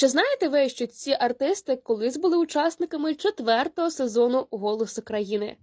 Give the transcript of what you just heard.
Чи знаєте ви, що ці артисти колись були учасниками четвертого сезону Голосу країни?